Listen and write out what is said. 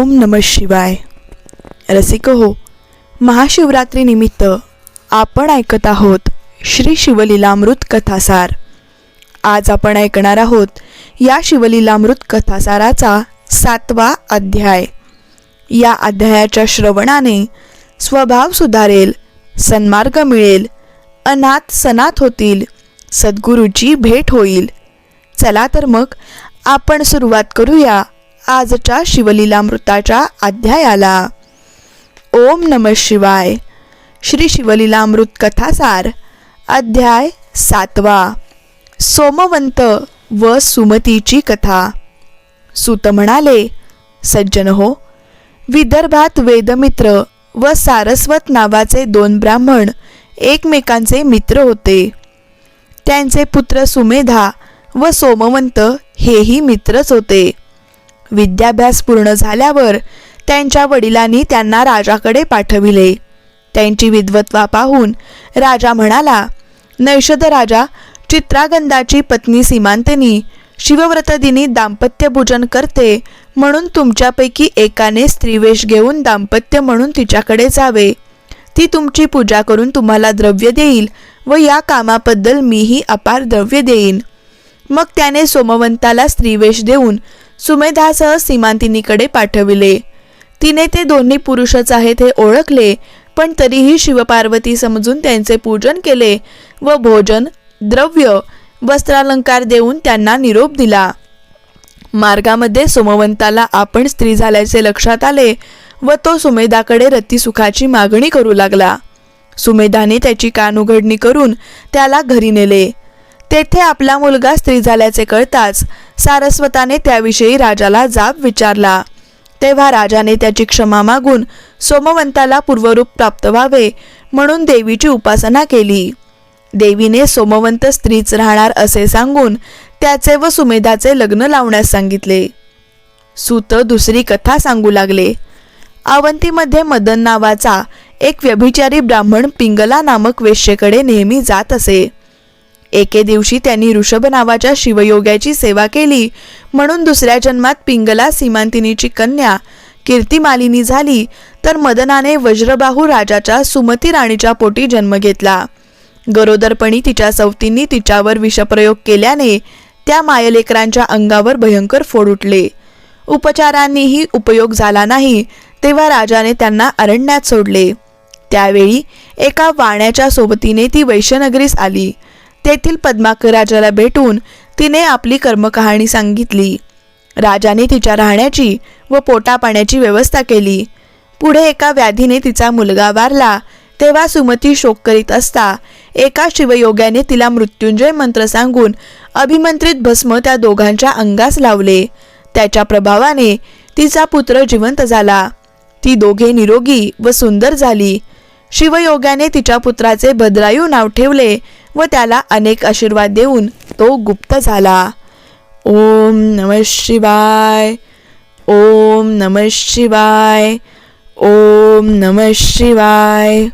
ओम नम शिवाय. रसिक हो महाशिवरात्रीनिमित्त आपण ऐकत आहोत श्री शिवलीलामृत कथासार. आज आपण ऐकणार आहोत या शिवलीलामृत कथासाराचा सातवा अध्याय. या अध्यायाच्या श्रवणाने स्वभाव सुधारेल सन्मार्ग मिळेल अनाथ सनात होतील सद्गुरूची भेट होईल. चला तर मग आपण सुरुवात करूया आजच्या शिवलीलामृताच्या अध्यायाला. ओम नम शिवाय. श्री शिवलीलामृत कथासार अध्याय सातवा. सोमवंत व सुमतीची कथा. सुत म्हणाले सज्जन हो विदर्भात वेदमित्र व सारस्वत नावाचे दोन ब्राह्मण एकमेकांचे मित्र होते. त्यांचे पुत्र सुमेधा व सोमवंत हेही मित्रच होते. विद्याभ्यास पूर्ण झाल्यावर त्यांच्या वडिलांनी त्यांना राजाकडे पाठविले. त्यांची विद्वत्वा पाहून राजा म्हणाला नैषद राजा चित्रागंधाची पत्नी सीमांतनी शिवव्रतदिनी दाम्पत्यभोजन करते म्हणून तुमच्यापैकी एकाने स्त्रीवेश घेऊन दाम्पत्य म्हणून तिच्याकडे जावे. ती तुमची पूजा करून तुम्हाला द्रव्य देईल व या कामाबद्दल मीही अपार द्रव्य देईन. मग त्याने सोमवंताला स्त्रीवेश देऊन सुमेधासह सीमांतिनीकडे पाठविले. तिने ते दोन्ही पुरुषच आहेत हे ओळखले पण तरीही शिवपार्वती समजून त्यांचे पूजन केले व भोजन द्रव्य वस्त्रालंकार देऊन त्यांना निरोप दिला. मार्गामध्ये सोमवंताला आपण स्त्री झाल्याचे लक्षात आले व तो सुमेधाकडे रतिसुखाची मागणी करू लागला. सुमेधाने त्याची कानुघडणी करून त्याला घरी नेले. तेथे आपला मुलगा स्त्री झाल्याचे कळताच सारस्वताने त्याविषयी राजाला जाब विचारला. तेव्हा राजाने त्याची क्षमा मागून सोमवंताला पूर्वरूप प्राप्त व्हावे म्हणून देवीची उपासना केली. देवीने सोमवंत स्त्रीच राहणार असे सांगून त्याचे व सुमेधाचे लग्न लावण्यास सांगितले. सूत दुसरी कथा सांगू लागले. अवंतीमध्ये मदन नावाचा एक व्यभिचारी ब्राह्मण पिंगला नामक वेश्येकडे नेहमी जात असे. एके दिवशी त्यांनी ऋषभ नावाच्या शिवयोग्याची सेवा केली. म्हणून दुसऱ्या जन्मात पिंगला सीमांतिनीची कन्या कीर्तिमालिनी झाली तर मदनाने वज्रबाहू राजाच्या सुमती राणीच्या पोटी जन्म घेतला. गरोदरपणी तिच्या सवतींनी तिच्यावर विषप्रयोग केल्याने त्या मायलेकरांच्या अंगावर भयंकर फोड उठले. उपचारांनीही उपयोग झाला नाही तेव्हा राजाने त्यांना अरण्यात सोडले. त्यावेळी एका वाण्याच्या सोबतीने ती वैश्यनगरीस आली. तेथील पद्माकर राजाला भेटून तिने आपली कर्मकहाणी सांगितली. राजाने तिच्या राहण्याची व पोटापाण्याची व्यवस्था केली. पुढे एका व्याधीने तिचा मुलगा वारला तेव्हा सुमती शोक करीत असता एका शिवयोग्याने तिला मृत्युंजय मंत्र सांगून अभिमंत्रित भस्म त्या दोघांच्या अंगास लावले. त्याच्या प्रभावाने तिचा पुत्र जिवंत झाला. ती दोघे निरोगी व सुंदर झाली. शिवयोग्याने तिच्या पुत्राचे भद्रायू नाव ठेवले व त्याला अनेक आशीर्वाद देऊन तो गुप्त झाला. ओम नम शिवाय ओम नम शिवाय ओम नम शिवाय.